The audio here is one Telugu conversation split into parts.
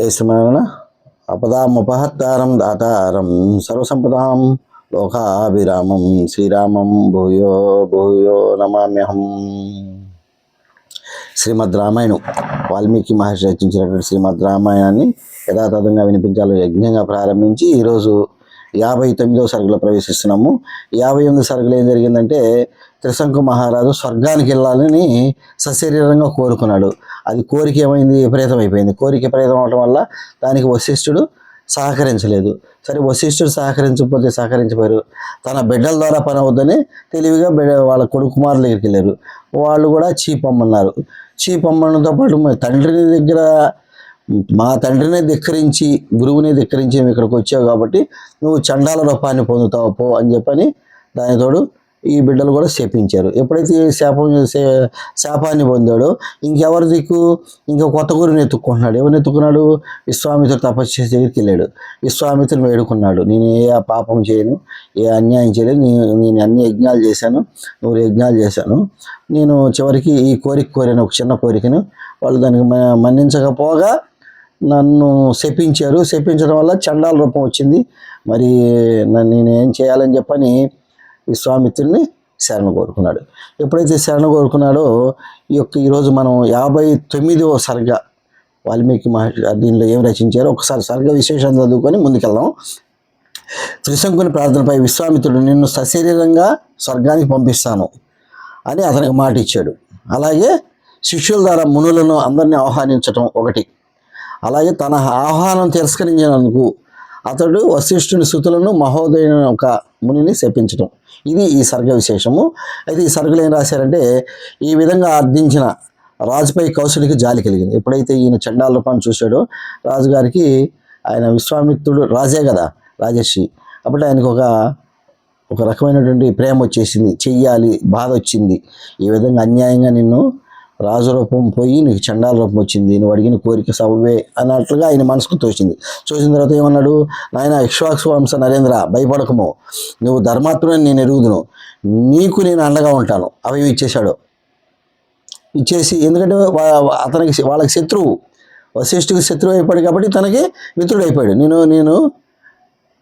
ఏసుమరణ అపదాముపహత్తారం దాతారం సర్వసంపదాం లోకాభిరామం శ్రీరామం భూయో భూయో నమామ్యహం. శ్రీమద్ రామాయణం. వాల్మీకి మహర్షి రచించినటువంటి శ్రీమద్ రామాయణాన్ని యథాతథంగా వినిపించాలని యజ్ఞంగా ప్రారంభించి ఈరోజు యాభై తొమ్మిదవ సరుకులో ప్రవేశిస్తున్నాము. యాభై ఎనిమిది సరుకులు ఏం జరిగిందంటే త్రిశంకు మహారాజు స్వర్గానికి వెళ్ళాలని సశరీరంగా కోరుకున్నాడు. అది కోరిక ఏమైంది? విపరీతం అయిపోయింది కోరిక విపరీతం అవడం వల్ల దానికి వశిష్ఠుడు సహకరించలేదు. సరే వశిష్ఠుడు సహకరించకపోతే సహకరించపోయారు తన బిడ్డల ద్వారా పని అవుద్దని తెలివిగా బిడ్డ వాళ్ళ కొడుకు కుమారుల దగ్గరికి వెళ్ళారు. వాళ్ళు కూడా చీపమ్మన్నారు. చీపమ్మడంతో పాటు మా తండ్రిని దగ్గర మా తండ్రిని ధిక్కరించి గురువుని ధిక్కరించి మేము ఇక్కడికి వచ్చావు కాబట్టి నువ్వు చండాల రూపాన్ని పొందుతావు పో అని చెప్పని దానితోడు ఈ బిడ్డలు కూడా శపించారు. ఎప్పుడైతే శాపం శే- శాపాన్ని పొందాడో ఇంకెవరి దిక్కు? ఇంకా కొత్త గురిని ఎత్తుకుంటున్నాడు ఎవరిని ఎత్తుకున్నాడు విశ్వామిత్రుడు తపస్సు చేసే దగ్గరికి వెళ్ళాడు. విశ్వామిత్రుని వేడుకున్నాడు నేను ఏ పాపం చేయను ఏ అన్యాయం చేయలేదు నేను నేను అన్ని యజ్ఞాలు చేశాను నూరు యజ్ఞాలు చేశాను. నేను చివరికి ఈ కోరిక కోరిన ఒక చిన్న కోరికను. వాళ్ళు దానికి మ- మన్నించకపోగా నన్ను శపించారు. శపించడం వల్ల చండాల రూపం వచ్చింది. మరి నన్ను నేను ఏం చేయాలని చెప్పని విశ్వామిత్రుడిని శరణ కోరుకున్నాడు. ఎప్పుడైతే శరణ కోరుకున్నాడో ఈ యొక్క ఈరోజు మనం యాభై తొమ్మిదవ సర్గ వాల్మీకి మహర్షి గారు దీనిలో ఏం రచించారో ఒకసారి సర్గ విశేషం చదువుకొని ముందుకెళ్దాం. త్రిశంకుని ప్రార్థనపై విశ్వామిత్రుడు నిన్ను సశరీరంగా స్వర్గానికి పంపిస్తాను అని అతనికి మాట ఇచ్చాడు అలాగే శిష్యుల ద్వారా మునులను అందరినీ ఆహ్వానించటం ఒకటి. అలాగే తన ఆహ్వానం తిరస్కరించినందుకు అతడు వశిష్ఠుని శృతులను మహోదయుని ఒక మునిని శపించటం. ఇది ఈ సర్గ విశేషము. అయితే ఈ సర్గలు ఏం రాశారంటే ఈ విధంగా అర్థించిన రాజుపై కౌశలికి జాలి కలిగింది. ఎప్పుడైతే ఈయన చండాల రూపాన్ని చూశాడో రాజుగారికి ఆయన విశ్వామిత్రుడు రాజే కదా రాజర్షి. అప్పుడు ఆయనకు ఒక ఒక రకమైనటువంటి ప్రేమ వచ్చేసింది. చెయ్యాలి బాధ వచ్చింది. ఈ విధంగా అన్యాయంగా నిన్ను రాజు రూపం పోయి నీకు చండాల రూపం వచ్చింది నువ్వు అడిగిన కోరిక సబవే అన్నట్లుగా ఆయన మనసుకు తోచింది. చూసిన తర్వాత ఏమన్నాడు? నాయన ఇక్ష్వాక్స్ వంశ నరేంద్ర భయపడకము. నువ్వు ధర్మాత్మని నేను ఎరుగుదును. నీకు నేను అండగా ఉంటాను. అవి ఇచ్చేశాడు. ఇచ్చేసి ఎందుకంటే అతనికి వాళ్ళకి శత్రువు. వశిష్ఠుకి శత్రువు అయిపోయాడు కాబట్టి తనకి మిత్రుడు అయిపోయాడు. నేను నేను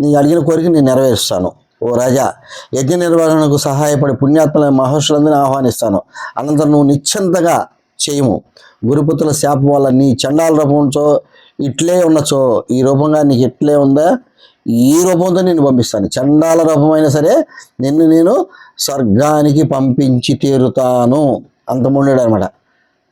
నీ అడిగిన కోరిక నేను నెరవేరుస్తాను. ఓ రాజా యజ్ఞ నిర్వహణకు సహాయపడి పుణ్యాత్మల మహర్షులందరినీ ఆహ్వానిస్తాను. అనంతరం నువ్వు నిశ్చంతగా చేయము. గురుపుత్రుల శాపం వల్ల నీ చండాల రూపంతో ఇట్లే ఉన్నచో ఈ రూపంగా నీకు ఇట్లే ఉందా? ఈ రూపంతో నేను పంపిస్తాను. చండాల రూపమైనా సరే నిన్ను నేను స్వర్గానికి పంపించి తీరుతాను. అంతమండాడు అనమాట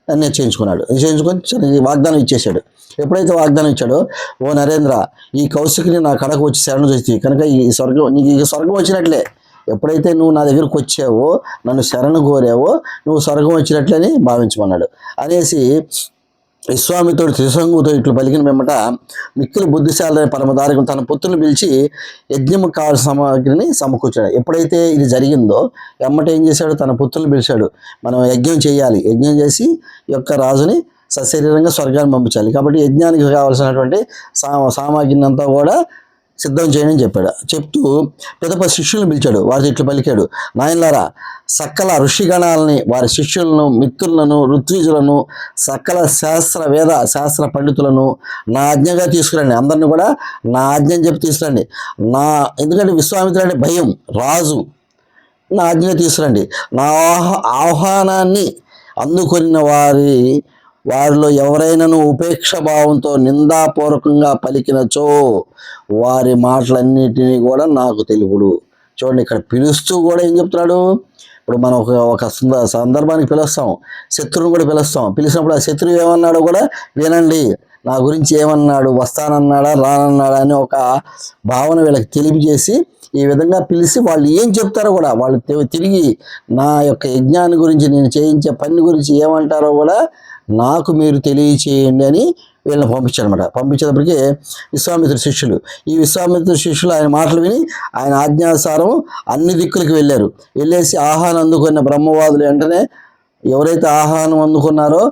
నిశ్చయించుకున్నాడు నిశ్చయించుకొని వాగ్దానం ఇచ్చేశాడు ఎప్పుడైతే వాగ్దానం ఇచ్చాడో ఓ నరేంద్ర ఈ కౌశికిని నా కడకు వచ్చి శరణు చేసి కనుక ఈ స్వర్గం నీకు ఈ స్వర్గం వచ్చినట్లే. ఎప్పుడైతే నువ్వు నా దగ్గరకు వచ్చావో నన్ను శరణు కోరావో నువ్వు స్వర్గం వచ్చినట్లని భావించమన్నాడు. అనేసి విశ్వామిత్రుడు త్రిశంగుతో ఇట్లు పలికిన వెంబట మిక్కిలి బుద్ధిశాలైన పరమదారికి తన పుత్రుని పిలిచి యజ్ఞము కావాల్సిన సామాగ్రిని సమకూర్చాడు. ఎప్పుడైతే ఇది జరిగిందో ఎమ్మట ఏం చేశాడు? తన పుత్రుని పిలిచాడు. మనం యజ్ఞం చేయాలి. యజ్ఞం చేసి యొక్క రాజుని సశరీరంగా స్వర్గాన్ని పంపించాలి. కాబట్టి యజ్ఞానికి కావాల్సినటువంటి సా సామాగ్రిని అంతా కూడా సిద్ధం చేయని చెప్పాడు. చెప్తూ పిదప శిష్యులను పిలిచాడు. వారి ఇట్లు పలికాడు. నాయనలారా సకల ఋషిగణాలని వారి శిష్యులను మిత్రులను ఋత్విజులను సకల శాస్త్ర వేద శాస్త్ర పండితులను నా ఆజ్ఞగా తీసుకురండి. అందరిని కూడా నా ఆజ్ఞని చెప్పి తీసుకురండి. నా ఎందుకంటే విశ్వామిత్రుడు అంటే భయం రాజు. నా ఆజ్ఞగా తీసుకురండి. నా ఆహ్వానాన్ని అందుకున్న వారి వారిలో ఎవరైనాను ఉపేక్ష భావంతో నిందాపూర్వకంగా పలికినచో వారి మాటలన్నిటినీ కూడా నాకు తెలుపుడు. చూడండి ఇక్కడ పిలుస్తూ కూడా ఏం చెప్తున్నాడు? ఇప్పుడు మనం ఒక ఒక సందర్భానికి పిలుస్తాం. శత్రువుని కూడా పిలుస్తాం. పిలిచినప్పుడు ఆ శత్రువు ఏమన్నాడో కూడా వినండి. నా గురించి ఏమన్నాడు వస్తానన్నాడా రానన్నాడా అని ఒక భావన వీళ్ళకి తెలియజేసి ఈ విధంగా పిలిచి వాళ్ళు ఏం చెప్తారో కూడా వాళ్ళు తిరిగి నా యొక్క యజ్ఞాన్ని గురించి నేను చేయించే పని గురించి ఏమంటారో కూడా నాకు మీరు తెలియచేయండి అని వీళ్ళని పంపించారనమాట పంపించేటప్పటికి విశ్వామిత్ర శిష్యులు. ఈ విశ్వామిత్ర శిష్యులు ఆయన మాటలు విని ఆయన ఆజ్ఞానుసారం అన్ని దిక్కులకు వెళ్ళారు. వెళ్ళేసి ఆహారం అందుకున్న బ్రహ్మవాదులు వెంటనే ఎవరైతే ఆహారం అందుకున్నారో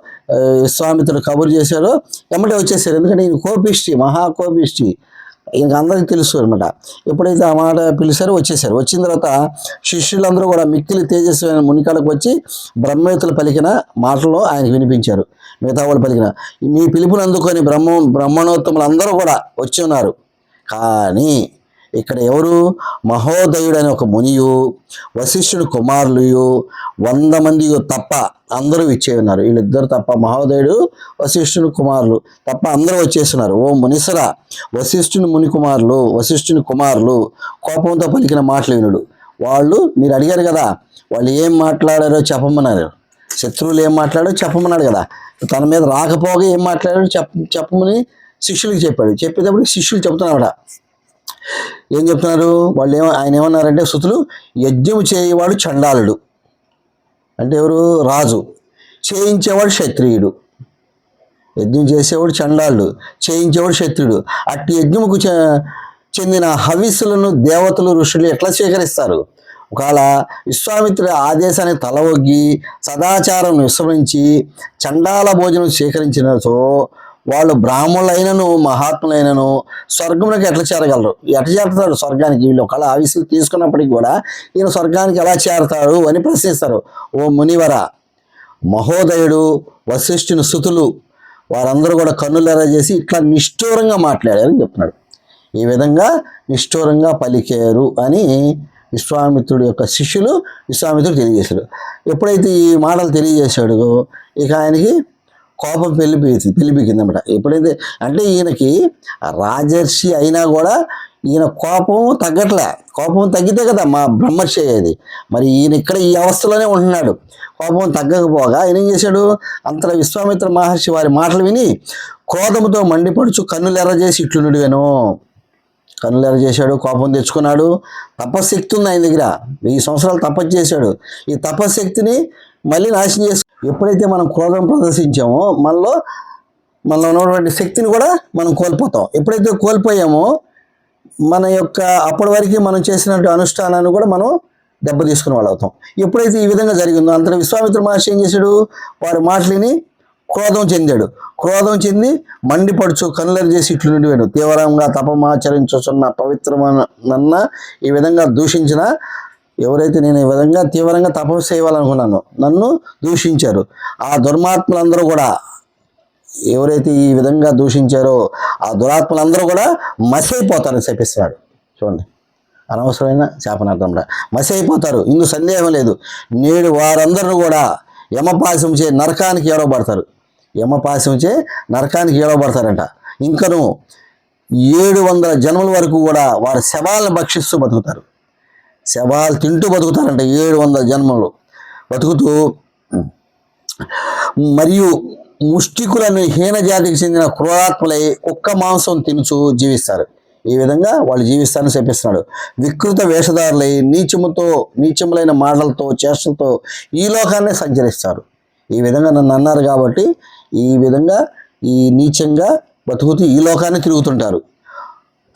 విశ్వామిత్రుడు కబురు చేశారో వెంబడే వచ్చేసారు. ఎందుకంటే ఈయన కోపిష్టి మహా కోపిష్టి ఇంకా అందరికీ తెలుసు అనమాట ఎప్పుడైతే ఆ మాట పిలిచారో వచ్చేసారు. వచ్చిన తర్వాత శిష్యులందరూ కూడా మిక్కిలి తేజస్వైన మునికాలకు వచ్చి బ్రహ్మవేత్తలు పలికిన మాటలు ఆయనకు వినిపించారు. మిగతా వాళ్ళు పలికిన మీ పిలుపుని అందుకొని బ్రహ్మ బ్రహ్మణోత్తములు అందరూ కూడా వచ్చి ఉన్నారు. కానీ ఇక్కడ ఎవరు? మహోదయుడు అనే ఒక మునియు వశిష్ఠుడు కుమారులు వంద మంది తప్ప అందరూ ఇచ్చే ఉన్నారు. వీళ్ళిద్దరు తప్ప మహోదయుడు వశిష్ఠుని కుమారులు తప్ప అందరూ వచ్చేస్తున్నారు ఓ మునిసర వశిష్ఠుని ముని కుమారులు వశిష్ఠుని కుమారులు కోపంతో పలికిన మాటలు వినుడు. వాళ్ళు మీరు అడిగారు కదా వాళ్ళు ఏం మాట్లాడారో చెప్పమన్నారు. శత్రువులు ఏం మాట్లాడారో చెప్పమన్నాడు కదా. తన మీద రాకపోగా ఏం మాట్లాడారో చెప్ప చెప్పమని శిష్యులకు చెప్పాడు. చెప్పేటప్పుడు శిష్యులు చెప్తున్నాడు ఏం చెప్తున్నారు? వాళ్ళు ఏమ ఆయన ఏమన్నారంటే సుతులు యజ్ఞం చేయవాడు చండాలుడు. అంటే ఎవరు? రాజు. చేయించేవాడు క్షత్రియుడు. యజ్ఞం చేసేవాడు చండాలుడు. చేయించేవాడు క్షత్రియుడు. అట్టి యజ్ఞముకు చె- చెందిన హవిస్సులను దేవతలు ఋషులు ఎట్లా స్వీకరిస్తారు? ఒకవేళ విశ్వామిత్రుడి ఆదేశాన్ని తల ఒగ్గి సదాచారం విస్మరించి చండాల భోజనం స్వీకరించినతో వాళ్ళు బ్రాహ్మణులైనను మహాత్ములైనను స్వర్గంలోకి ఎట్లా చేరగలరు? ఎట్లా చేరుతాడు స్వర్గానికి? వీళ్ళు ఒకళ్ళ ఆవిసులు తీసుకున్నప్పటికీ కూడా ఈయన స్వర్గానికి ఎలా చేరతాడు అని ప్రశ్నిస్తారు. ఓ మునివర మహోదయుడు వశిష్ఠుని సుతులు వారందరూ కూడా కన్నులెర చేసి ఇట్లా నిష్ఠూరంగా మాట్లాడారని చెప్తున్నాడు. ఈ విధంగా నిష్ఠూరంగా పలికారు అని విశ్వామిత్రుడు యొక్క శిష్యులు విశ్వామిత్రుడు తెలియజేశాడు. ఎప్పుడైతే ఈ మాటలు తెలియజేశాడు ఇక ఆయనకి కోపం పెళ్ళిపి పెళ్ళిపికిందన్నమాట ఎప్పుడైతే అంటే ఈయనకి రాజర్షి అయినా కూడా ఈయన కోపం తగ్గట్లే. కోపం తగ్గితే కదా మా బ్రహ్మర్షి అయ్యేది. మరి ఈయన ఇక్కడ ఈ అవస్థలోనే ఉంటున్నాడు. కోపం తగ్గకపోగా ఆయన ఏం చేశాడు? అంతలో విశ్వామిత్ర మహర్షి వారి మాటలు విని క్రోధముతో మండిపడుచు కన్నులు ఎర్ర చేసి ఇట్లు నుడిగాను కన్నులు చేశాడు కోపం తెచ్చుకున్నాడు. తపశక్తి ఉంది ఆయన దగ్గర? వెయ్యి సంవత్సరాలు తపస్సు చేశాడు. ఈ తపశక్తిని మళ్ళీ నాశనం చేసి ఎప్పుడైతే మనం క్రోధం ప్రదర్శించామో మనలో మనలో ఉన్నటువంటి శక్తిని కూడా మనం కోల్పోతాం. ఎప్పుడైతే కోల్పోయామో మన యొక్క అప్పటి వరకు మనం చేసినటువంటి అనుష్ఠానాన్ని కూడా మనం దెబ్బ తీసుకుని వాళ్ళు అవుతాం ఎప్పుడైతే ఈ విధంగా జరిగిందో అంతటి విశ్వామిత్ర మహర్షి ఏం చేశాడు? వారి మాటలిని క్రోధం చెందాడు. క్రోధం చెంది మండిపడుచు కనులరి చేసి ఇట్లు నుండివాడు తీవ్రంగా తపమాచరించుచున్న పవిత్రమన్న ఈ విధంగా దూషించిన ఎవరైతే నేను ఈ విధంగా తీవ్రంగా తపస్సు చేయాలనుకున్నాను నన్ను దూషించారు. ఆ దుర్మాత్మలందరూ కూడా ఎవరైతే ఈ విధంగా దూషించారో ఆ దురాత్మలందరూ కూడా మసి అయిపోతారని చెప్పిస్తున్నాడు. చూడండి. అనవసరమైన శాపనార్థం మసి అయిపోతారు ఇందు సందేహం లేదు. నేడు వారందరూ కూడా యమపాశంచే నరకానికి ఏడవబడతారు. యమపాశంచే నరకానికి ఏడవబడతారంట ఇంకను ఏడు వందల జన్మల వరకు కూడా వారి శవాలను భక్షిస్తూ బతుకుతారు. శవాలు తింటూ బతుకుతారంట ఏడు వందల జన్మలు. బతుకుతూ మరియు ముష్టికులను హీన జాతికి చెందిన క్రూరాత్మలై ఒక్క మాంసం తినుచు జీవిస్తారు. ఈ విధంగా వాళ్ళు జీవిస్తారని చెప్పిస్తున్నాడు. వికృత వేషధారులై నీచముతో నీచములైన మాటలతో చేష్టలతో ఈ లోకాన్ని సంచరిస్తారు. ఈ విధంగా నన్ను అన్నారు కాబట్టి ఈ విధంగా ఈ నీచంగా బతుకుతూ ఈ లోకాన్ని తిరుగుతుంటారు.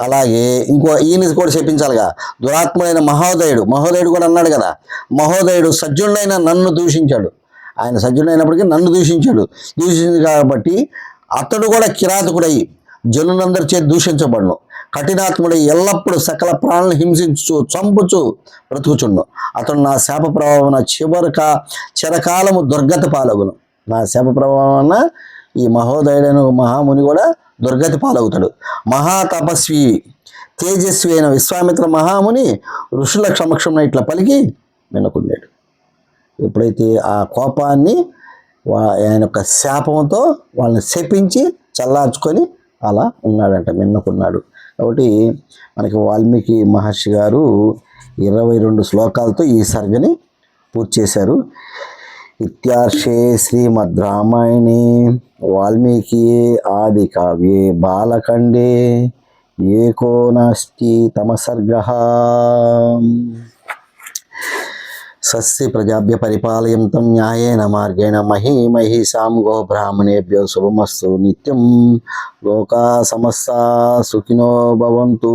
అలాగే ఇంకో ఈయన కూడా చెప్పించాలిగా దురాత్మైన మహోదయుడు. మహోదయుడు కూడా అన్నాడు కదా మహోదయుడు సజ్జుడైన నన్ను దూషించాడు. ఆయన సజ్జుడైనప్పటికీ నన్ను దూషించాడు. దూషించింది కాబట్టి అతడు కూడా కిరాతకుడై జనులందరి చేతి దూషించబడును. కఠినాత్ముడై ఎల్లప్పుడూ సకల ప్రాణులను హింసించు చంపుచు బ్రతుకుచుండు అతడు నా శాప ప్రభావం చివరిక చిరకాలము దుర్గత పాలగును. నా శాప ప్రభావం ఈ మహోదయుడైన మహాముని కూడా దుర్గతి పాలవుతాడు. మహాతపస్వి తేజస్వి అయిన విశ్వామిత్ర మహాముని ఋషుల సమక్షంలో ఇట్లా పలికి వినకుండాడు. ఎప్పుడైతే ఆ కోపాన్ని వా- ఆయన యొక్క శాపంతో వాళ్ళని శపించి చల్లార్చుకొని అలా ఉన్నాడంట మిన్నకున్నాడు కాబట్టి మనకి వాల్మీకి మహర్షి గారు ఇరవై రెండు శ్లోకాలతో ఈ సర్గని పూర్తి చేశారు. ఇత్యార్షే శ్రీమద్రామాయణే వాల్మీకి ఆది కావ్యే బాలకండే ఏకోనాస్తి తమ సస్య ప్రజాభ్య పరిపాలయంతం న్యాయేన మార్గేణ మహీ మహిషాం గో బ్రాహ్మణేభ్యో శుభమస్తు నిత్యం లోకా సమస్తా సుఖినో భవంతు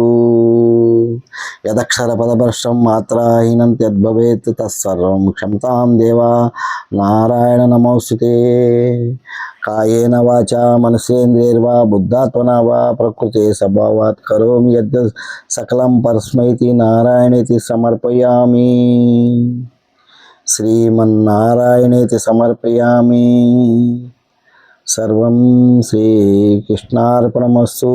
యదక్షర పదభ్రష్టం మాత్రాహీనం తద్భవేత్ తత్సర్వం క్షమతాం దేవా నారాయణ నమోస్తుతే కాయేన వాచా మనసేంద్రియర్వా బుద్ధాత్మన వా ప్రకృతే స్వభావాత్ కరోమి యద్ సకలం పరస్మైతి నారాయణితి సమర్పయామి శ్రీమన్నారాయణేతి సమర్పయామి. సర్వం శ్రీకృష్ణార్పణమస్తు.